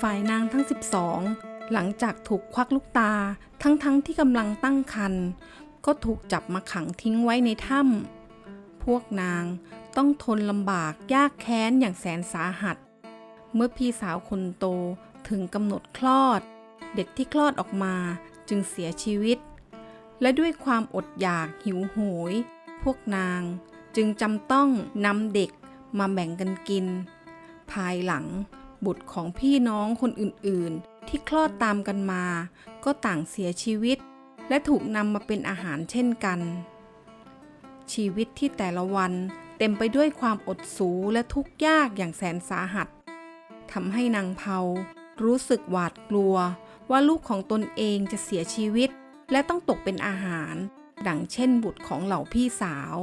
ฝ่ายนางทั้ง 12 หลังจากถูกควักลูกตาทั้งๆทที่กำลังตั้งครรภ์ก็ถูกจับมาขังทิ้งไว้ในถ้ำพวกนางต้องทนลำบากยากแค้นอย่างแสนสาหัส เมื่อพี่สาวคนโตถึงกำหนดคลอด เด็กที่คลอดออกมาจึงเสียชีวิต และด้วยความอดอยากหิวโหย พวกนางจึงจำต้องนำเด็กมาแบ่งกันกิน ภายหลัง บุตรของพี่น้องคนอื่นๆ ที่คลอดตามกันมา ก็ต่างเสียชีวิต และถูกนำมาเป็นอาหารเช่นกัน ชีวิตที่แต่ละวันเต็มไปด้วยความอดสูและทุกข์ยากอย่างแสนสาหัสทำให้นางเผารู้สึกหวาดกลัวว่าลูกของตนเองจะเสียชีวิต และต้องตกเป็นอาหาร ดังเช่นบุตรของเหล่าพี่สาว